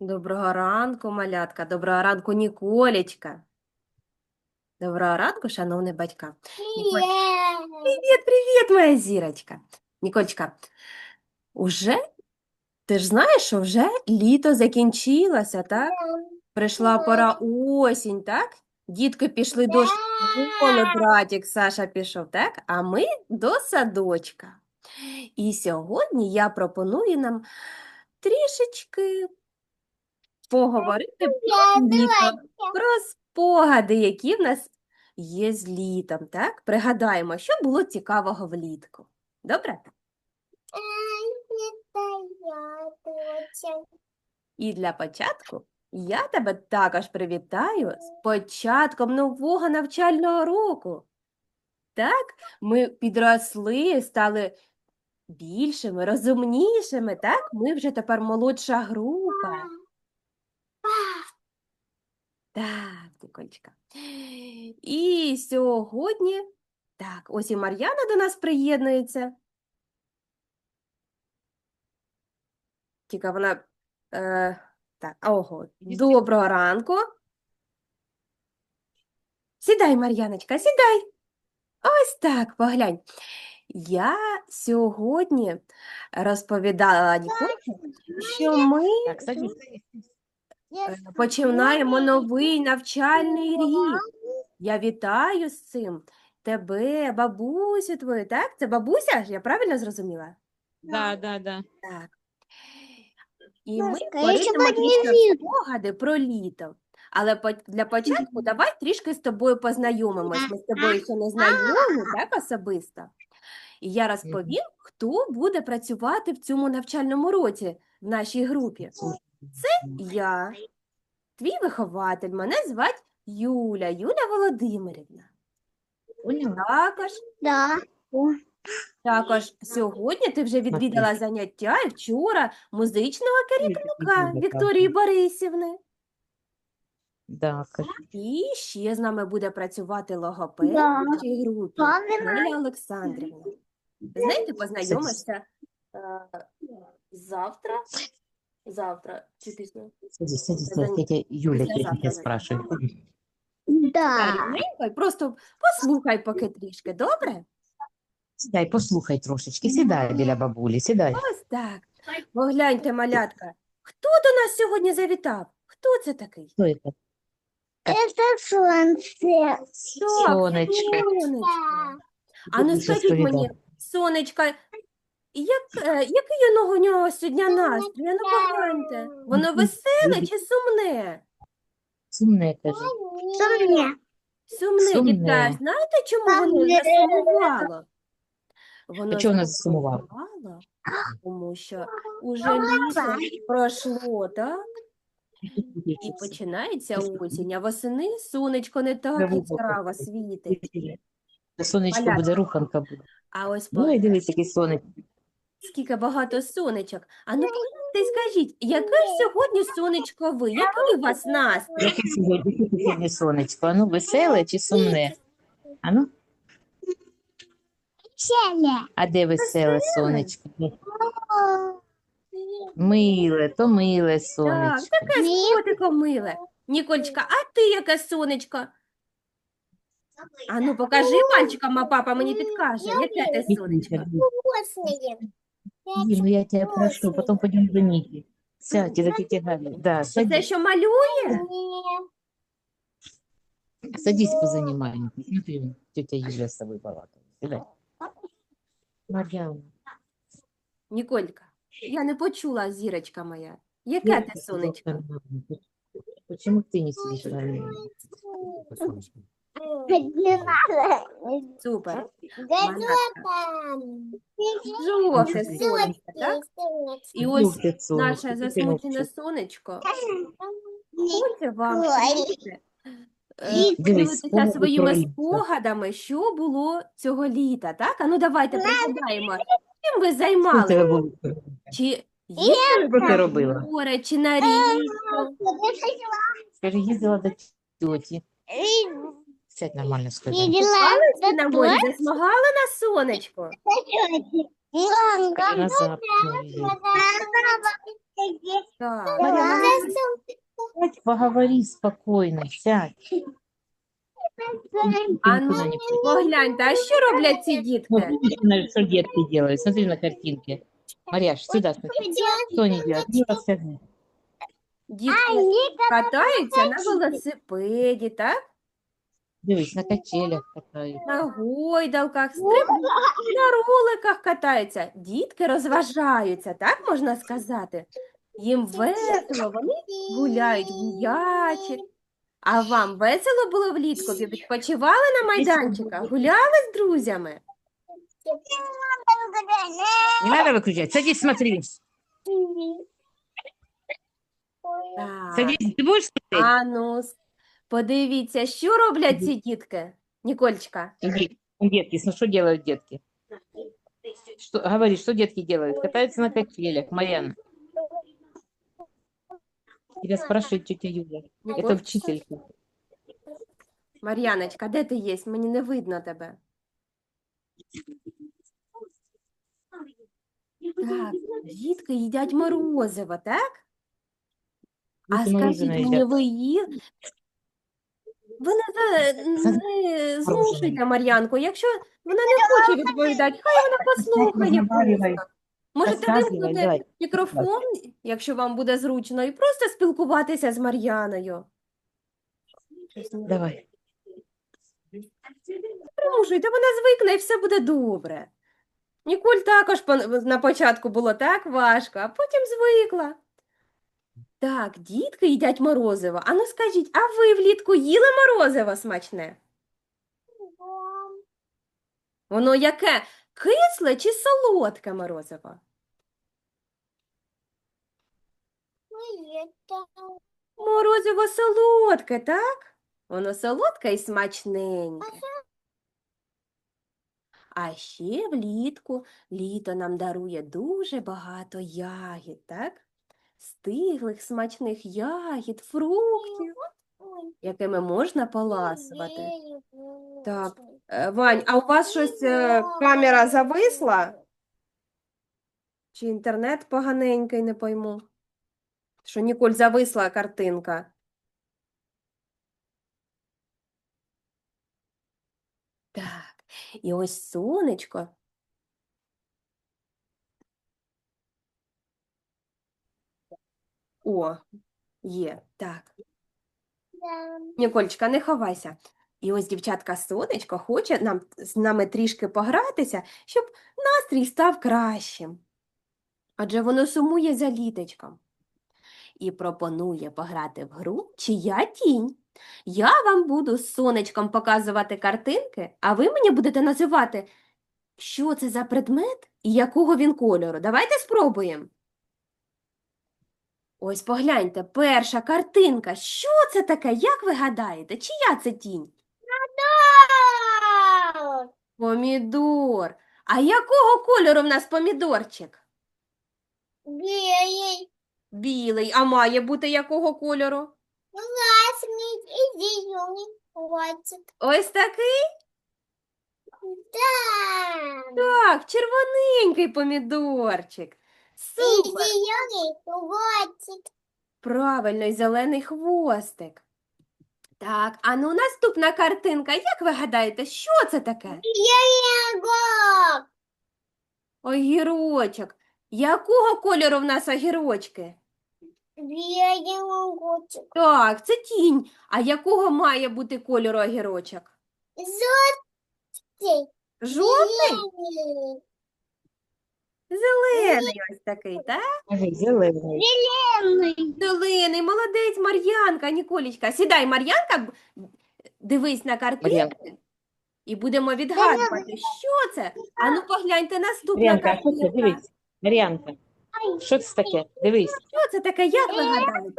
Доброго ранку, малятка. Доброго ранку, Ніколечка. Доброго ранку, шановні батька. Ніколь- Привіт, привіт, моя зірочка. Ніколечка, уже ти ж знаєш, що вже літо закінчилося, так? Прийшла пора осінь, так? Дітки пішли до школи, братик Саша пішов, так? А ми до садочка. І сьогодні я пропоную нам трішечки поговорити про літо, про спогади, які в нас є з літом, так? Пригадаємо, що було цікавого влітку. Добре? І для початку я тебе також привітаю з початком нового навчального року. Так, ми підросли, стали більшими, розумнішими, так? Ми вже тепер молодша група. Так, Ніколечка. І сьогодні, так, ось і Мар'яна до нас приєднується. Тільки вона, е, так, ого, доброго ранку. Сідай, Мар'яночка, сідай. Ось так, поглянь. Я сьогодні розповідала Ніколі, що ми Так, садись. е, починаємо новий навчальний рік. Я вітаю з цим тебе, бабусю твою, так? Це бабуся ж, я правильно зрозуміла? Да, да, да. Так. І ми Ласка, я трішки спогади про літо. Але по- для початку давай трішки з тобою познайомимось. Ми з тобою ще не знайомі, так, особисто. І я розповім, хто буде працювати в цьому навчальному році в нашій групі. Це Я, твій вихователь, мене звати Юля, Юля Володимирівна. Також, Да. також сьогодні ти вже відвідала заняття і вчора музичного керівника Вікторії Борисівни. Да, кажи. І ще з нами буде працювати логопед Да. в нашій групі Правильно. Олександрівна. З нею ти познайомишся е, завтра. Завтра чи після? Садись, тетя Юля тебя завтра спрашивает. Да. Рівненько, і просто послухай поки трішки, добре? Сідай, послухай трошечки, сідай біля бабулі, сідай. Ось так. Погляньте, малятка. Хто до нас сьогодні завітав? Хто це такий? Хто це? Это солнце. Так, Сонечко. сонечко. А ну Будеш скажіть мені, розповідати. Сонечка, як, е, який у у нього сьогодні настрій? А Ну погляньте. Воно веселе чи сумне? Сумне, каже. Сумне, Сумне. дітка. Знаєте, чому воно Сумне. засумувало? Воно чого воно засумувало? засумувало, Тому що уже літо пройшло, так? І починається осінь, а восени сонечко не так яскраво світить. Сонечко буде, руханка буде. А ось Ну і дивись, який сонечко. скільки багато сонечок. А ну ти скажіть, яке ж сьогодні сонечко ви? Який у вас настрій? Яке сьогодні, яке сьогодні сонечко? А ну, веселе чи сумне? А ну, а де веселе сонечко? Миле, то миле Так, сонечко. таке з Ні. котиком миле. Ніколечка, а ти яке сонечко? А ну покажи пальчиком, а папа мені підкаже, яке ти сонечко. Ні, ну я тебя прошу, потом пойдем до Ники. Сядьте, за тетя Галя. Да, Це садись, що малює? садись по заниманию. Смотри, тетя Юля с тобой балакает. Сідай. Мар'яна, Ніколька, я не почула, зірочка моя. Яке ти сонечко? Почему ты не сидишь на ней? Не надо. Супер. Жовте сонечко, так? І ось сонечко, наше засмучене сонечко хоче вам Ой. е, поділитися своїми спогадами, що було цього літа, так? А ну давайте пригадаємо, чим ви займалися? Чи їздили Що ти робила? море, чи на річку? Скажи, їздила до тьоті. Сядь нормально, скажи. Купалися на морі, засмагали на сонечко? Назад. ну, їй. Так. Марьяна, сядь, поговори спокойно, сядь. А Никуда ну, не пойдешь. погляньте, а що роблять ці Вот дітки? видишь, на- что детки делают. Смотри на картинке. Марьяш, сюда смотри. Что они делают? Ну, расскажи. Дітки катаються на велосипеді, так? Дивись, на качелях катают. На гойдалках, стриб- на роликах катаються. Дітки розважаються, так можна сказати? Їм весело, вони гуляють в. А вам весело було влітку? Ви відпочивали на майданчиках? Гуляли з друзями? Не надо выключать. Садись, смотри. Так. Садись. Ты будешь смотреть? А ну, подивіться, що роблять ці дітки? Нікольчка. Иди. Детки, ну что делают детки? Что, говори, что детки делают? Катаются на качелях, Марьяна. Тебя спрашивает тетя Юля. Это Ніколь- учителька. Мар'яночка, де ти є? Мені не видно тебе. Так, дітки їдять морозиво, так? А Дети мороженое скажіть мені, едят. ви їли? Ви не, за- не змушуйте Мар'янку, якщо вона не хоче відповідати, хай вона послухає просто. Можете Розказуй, вимкнути давай. мікрофон, якщо вам буде зручно, і просто спілкуватися з Мар'яною. Давай. примушуйте, вона звикне і все буде добре. Ніколь також пон- на початку було так важко, а потім звикла. Так, дітки їдять морозиво. А ну скажіть, а ви влітку їли морозиво смачне? Воно яке? Кисле чи солодке морозиво? Морозиво солодке, так? Воно солодке і смачненьке. А ще влітку літо нам дарує дуже багато ягід, так? Стиглих смачних ягід, фруктів, якими можна поласувати. Так. Е, Вань, а у вас щось е, камера зависла? Чи інтернет поганенький, не пойму. Що Ніколь зависла картинка. Так, і ось сонечко. О, є, так. Нікольчика, не ховайся. І ось дівчатка сонечко хоче нам з нами трішки погратися, щоб настрій став кращим. Адже воно сумує за літочком. І пропонує пограти в гру Чия тінь. Я вам буду з сонечком показувати картинки, а ви мені будете називати, що це за предмет і якого він кольору. Давайте спробуємо. Ось погляньте, перша картинка. Що це таке? Як ви гадаєте? Чия це тінь? Помідор. А якого кольору в нас помідорчик? Белый, Білий. А має бути якого кольору? красный и зеленый хватит. Ось такий? Да. Так, червоненький помідорчик. И Супер. зеленый хватит. Правильно, і зелений хвостик. Так, а ну наступна картинка. Як ви гадаєте, що це таке? Ягод. Огірочок. Якого кольору в нас огірочки? Белый котик. Так, це тінь. А якого має бути кольору огірочок? Желтый. Жовтий? Зеленый. Зелений ось такий, так? Скажи, зеленый. Зеленый. Зелений, молодець, Мар'янка, Ніколічка. Сідай, Мар'янка, б- дивись на картинки Мар'янка. і будемо відгадувати, що це. А ну погляньте, наступна Мар'янка, а що це? картинка. Дивись. Мар'янка, що це таке? Дивись. Що це таке, як ви гадаєте?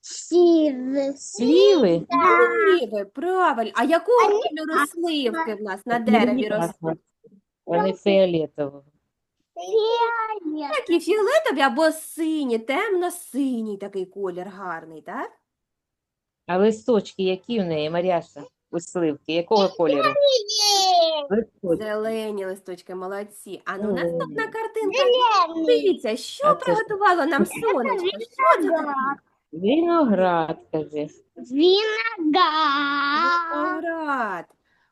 Сивый. Сливи. Сливи, правильно. А якого кольору сливки в нас на дереві ростуть? Вони фіолетового. Такі фіолетові або сині, темно-синій такий колір гарний, так? А листочки які в неї, Маряша? У сливки, якого кольору? Виходь. Зелені листочки, молодці. А ну Зелені. наступна картинка. Зеленый. Дивіться, що А це що? приготувало нам сонечко? Що це таке? Виноград, кажи. Виноград. Виноград.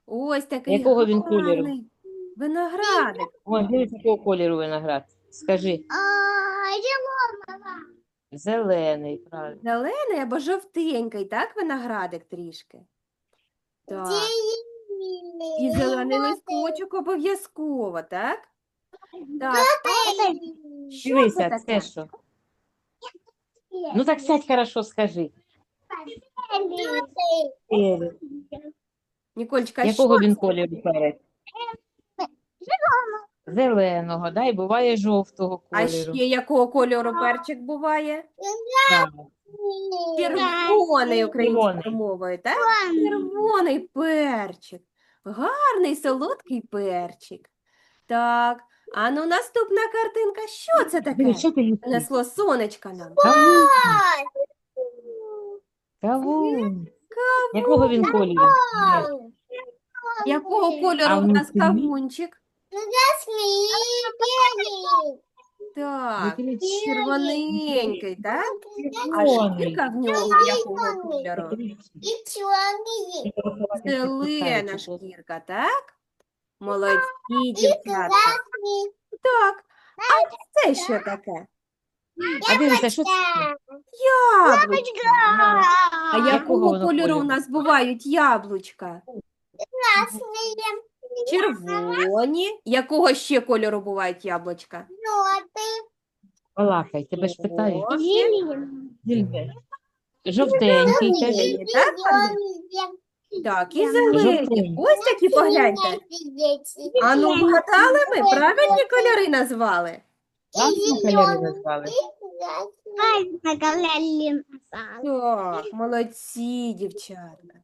Ось такий Якого він кольору? гарний виноградик. Ой, дивись, якого кольору виноград. Скажи. Зелений, правильно. Зелений або жовтенький, так, виноградик трішки? Так. І зелений листочок обов'язково, так? Так. Що це Дивися, таке? це що? Ну так сядь хорошо, скажи. Перець. Нікольчка, Якого що він це? кольору перець? Зеленого, да, і буває жовтого А ще якого кольору перчик буває? Так. Червоний українською мовою, так? Червоний перчик. Гарний солодкий перчик. Так. А ну наступна картинка. Що це таке? Що ти їсиш? Принесло сонечка нам. Кавун. Кавун. Якого він кольору? Якого кольору у нас внутрі? кавунчик? Так, Який червоненький, так? А Червоний. шкірка в нього якого кольору? И черный. Зелена шкірка, так? Молодці, И дівчатка. красный. Так. А це що таке? А дивися, що це? Яблучко. А А якого воно кольору у кольору? нас бувають яблучка? Красные. Червоні. Якого ще кольору бувають яблучка? Желтый. Балакай, тебе ж питають. Зеленый. Жовтенький, кажи. Зелені, так? Зеленый. Так, і зелені. Жовтенький. Ось такі погляньте. А ну вгадали ми, правильні кольори назвали? Класно кольори назвали. Так, молодці, дівчатка.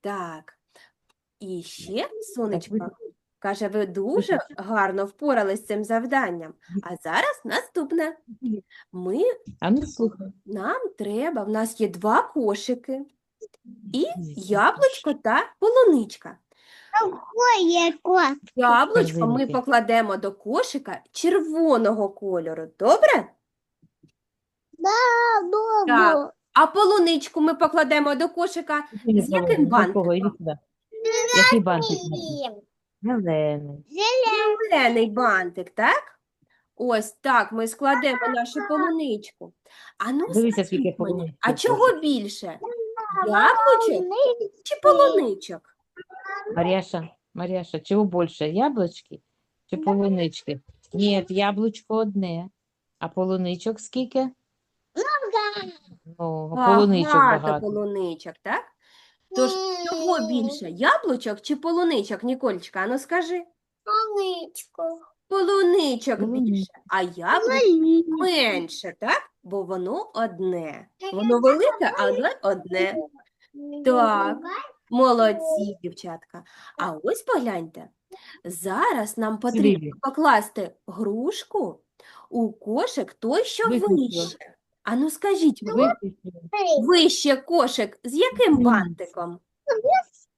Так. І ще сонечко каже, ви дуже гарно впорались з цим завданням. А зараз наступне. Ми, ну нам треба, в нас є два кошики, і яблучко та полуничка. Яблучко ми покладемо до кошика червоного кольору. Добре? Так. А полуничку ми покладемо до кошика З яким Якого? Який бантик? Зелений. зелений бантик, так? Ось так ми складемо нашу полуничку. А ну Дивися, скажіть скільки мені, полуничок а чого більше? Яблучок чи полуничок? Маряша, Маряша, чого більше, яблучки чи полунички? Ні, яблучко одне. А полуничок скільки? Ну, полуничок Багато багато. полуничок, так? Тож чого більше? Яблучок чи полуничок, Нікольчика? Ану скажи. Солнышко. Полуничок Полуничок. більше, а яблук менше, так? Бо воно одне. Воно велике, але одне. Так. Молодці, дівчатка. А ось погляньте. Зараз нам потрібно покласти грушку у кошик той, що Виключила. Вище. Ану скажіть мені, Виключили. вище кошик з яким бантиком?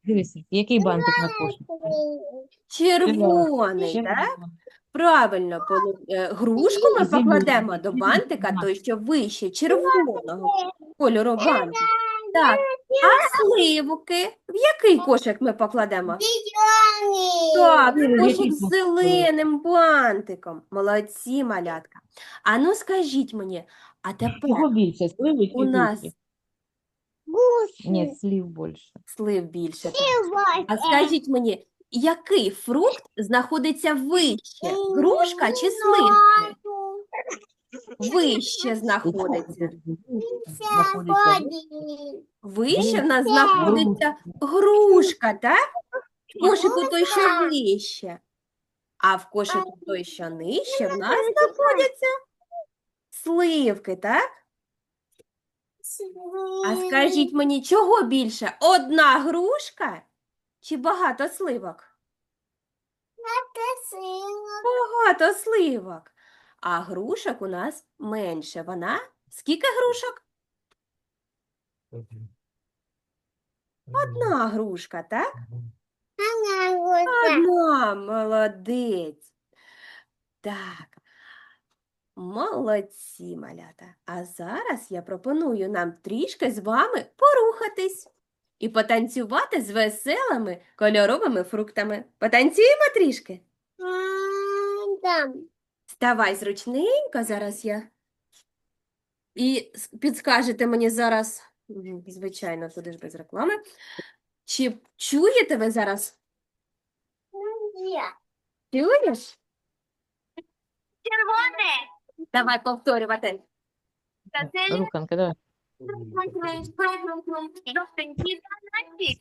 Дивися, який бантик на кошик? Червоний, так? Правильно, полу- е, грушку ми Зелений. покладемо до бантика, той, що вище червоного кольору бантик. Так, а сливки в який кошик ми покладемо? Так, кошик з зеленим бантиком. Молодці, малятка. А ну скажіть мені, а тепер Чого більше, сливи чи у нас груші? Ні, слив більше. слив більше. А скажіть мені, який фрукт знаходиться вище? Грушка чи сливки? Вище знаходиться. Знаходиться. Вище в нас знаходиться грушка, так? В кошику той, що вище. А в кошику той, що нижче, в нас знаходяться сливки, так? А скажіть мені, чого більше? Одна грушка чи багато сливок? Багато сливок. А грушок у нас менше. Вона скільки грушок? Одна грушка, так? Одна, молодець. Так, молодці, малята. А зараз я пропоную нам трішки з вами порухатись і потанцювати з веселими кольоровими фруктами. Потанцюємо трішки? Ставай зручненько, зараз я. І підскажете мені зараз, звичайно, туди ж без реклами. Чи чуєте ви зараз? Я. Чуєш? Червоне. Давай повторювати. Руканка, давай. Жовтенький бананчик.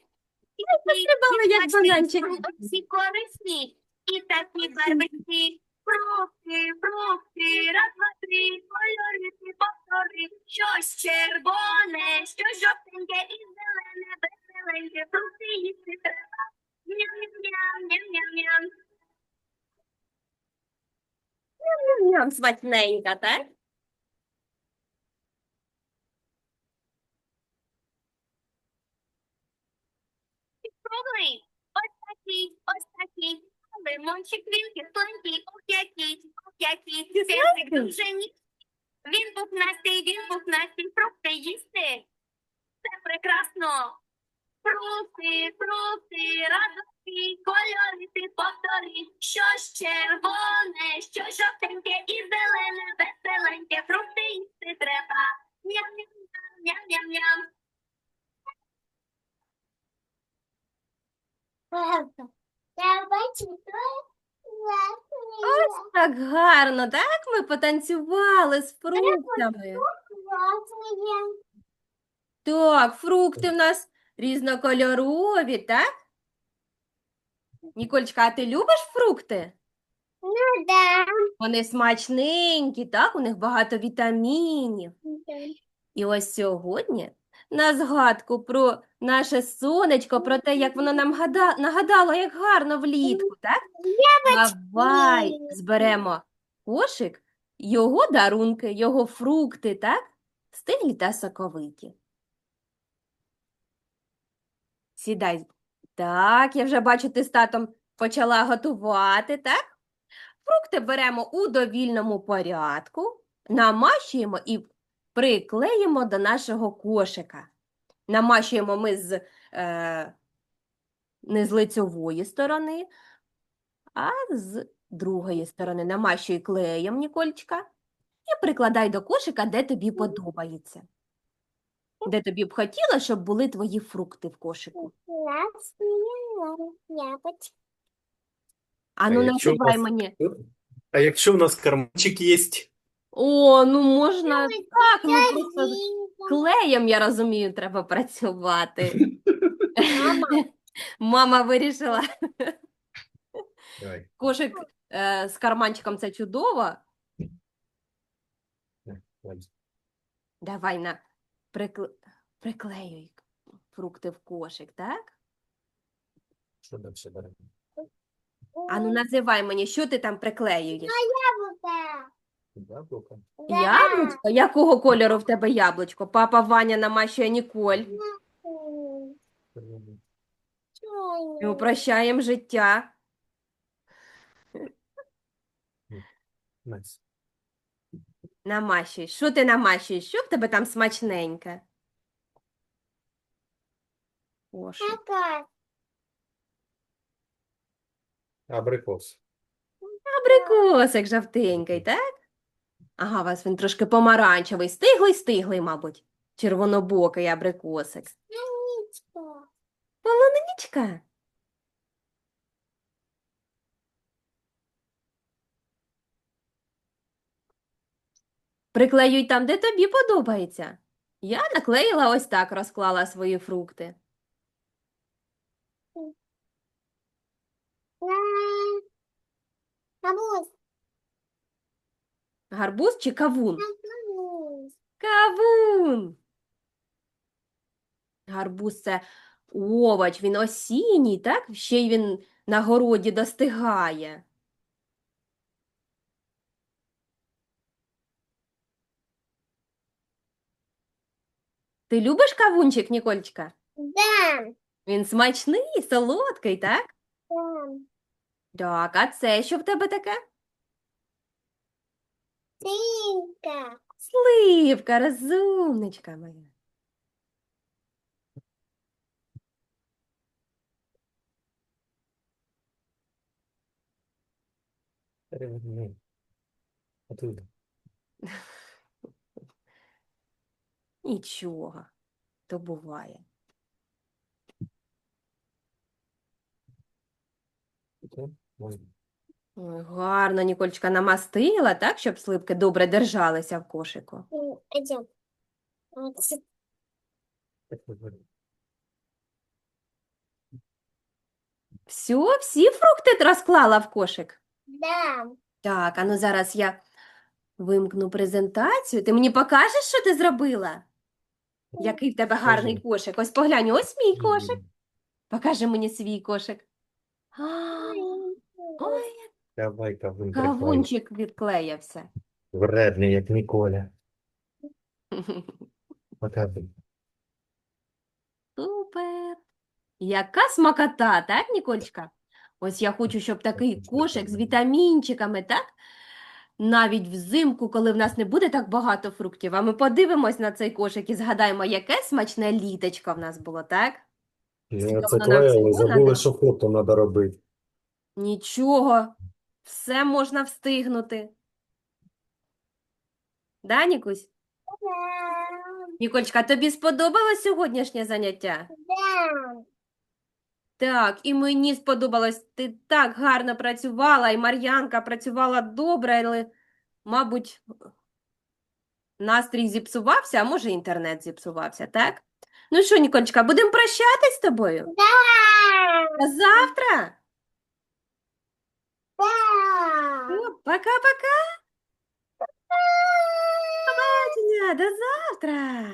Пострибала, як бананчик. Всі корисні. І такі барвисті. Фрукти, фрукти, раз, два, три, кольори, повтори. Щось червоне, щось жовтеньке і зелене, веселеньке, фрукти їсти треба. Ням-ням-ням, ням-ням-ням. Ням, смачненька, так? Круглий, ось такий, ось такий. Лимончик він кисленький, ох який, ох який. Персик дуже ніжний. Він пухнастий, він пухнастий, фрукти їсти. Це прекрасно. Фрукти, фрукти, радості, кольори ти повтори. Щось червоне, що жовтеньке і зелене, веселеньке, фрукти їсти треба. Ням-ням-ням, ням-ням-ням. Я бачу, Ось так гарно, так? Ми потанцювали з фруктами. Так, фрукти в нас різнокольорові, так? Нікольчка, а ти любиш фрукти? Ну, Да. Вони смачненькі, так? У них багато вітамінів. І ось сьогодні на згадку про наше сонечко, про те, як воно нам гада- нагадало, як гарно влітку, так? Давай зберемо кошик, його дарунки, його фрукти, так? Стиглі та соковиті. Сідай. Так, я вже бачу, ти з татом почала готувати, так? Фрукти беремо у довільному порядку, намащуємо і приклеїмо до нашого кошика. Намащуємо ми з, е, не з лицьової сторони, а з другої сторони. Намащуй клеєм, Нікольчка, і прикладай до кошика, де тобі подобається. Де тобі б хотіла, щоб були твої фрукти в кошику. Яблочко. А якщо у називай вас- мені. А якщо у нас карманчик є, О, ну можна так, ну просто з клеєм, я розумію, треба працювати. Мама. Мама вирішила давай, кошик е, з карманчиком це чудово. Давай на. Приклеюй фрукти в кошик, так? що далі беремо? Ану, називай мені, що ти там приклеюєш? Яблоко. Яблуко. Да. Яблучко? Якого кольору в тебе яблучко? Папа Ваня намащує Ніколь. Ми упрощаємо життя. Настя. Намащуй. Що ти намащуєш? Що в тебе там смачненьке? Кошик. Абрикос. Абрикосик жовтенький, так? Ага, у вас він трошки помаранчевий, стиглий, стиглий, мабуть. Червонобокий абрикосик. Полоничка. Приклеюй там, де тобі подобається. Я наклеїла ось так, розклала свої фрукти. На. Гарбуз чи кавун? Кавун. Гарбуз це овоч, він осінній, так? Ще й він на городі достигає. Ти любиш кавунчик, Нікольчка? Да. Він смачний, солодкий, так? Так, а це що в тебе таке? Синька. Сливка, розумничка моя. Оттуда. Нічого, то буває. Ой, гарно Нікольчика намастила, так, щоб сливки добре держалися в кошику. Идем. Все, всі фрукти розклала в кошик? Да. Так, а ну зараз я вимкну презентацію. Ти мені покажеш, що ти зробила? Який в тебе гарний кошик. Ось поглянь, ось мій кошик. Покажи мені свій кошик. А, Ой, Давай-ка вибери. кавунчик відклеївся. Вредний, як Ніколя. Покажи. Супер. Яка смакота, так, Нікольчка? Ось я хочу, щоб такий кошик з вітамінчиками, так? Навіть взимку, коли в нас не буде так багато фруктів, а ми подивимось на цей кошик і згадаємо, яке смачне літочко в нас було, так? Я це воно нам твоє, всього але надо? забули, що фото треба робити. Нічого, все можна встигнути. Да, Нікусь? Нікольчка, тобі сподобалось сьогоднішнє заняття? Да. Так, і мені сподобалось. Ти так гарно працювала, і Мар'янка працювала добре, але, мабуть, настрій зіпсувався, а може, інтернет зіпсувався, так? Ну що, Ніколечка, будемо прощатись з тобою? Да. До завтра? Да. Пока-пока. Побачення, до завтра.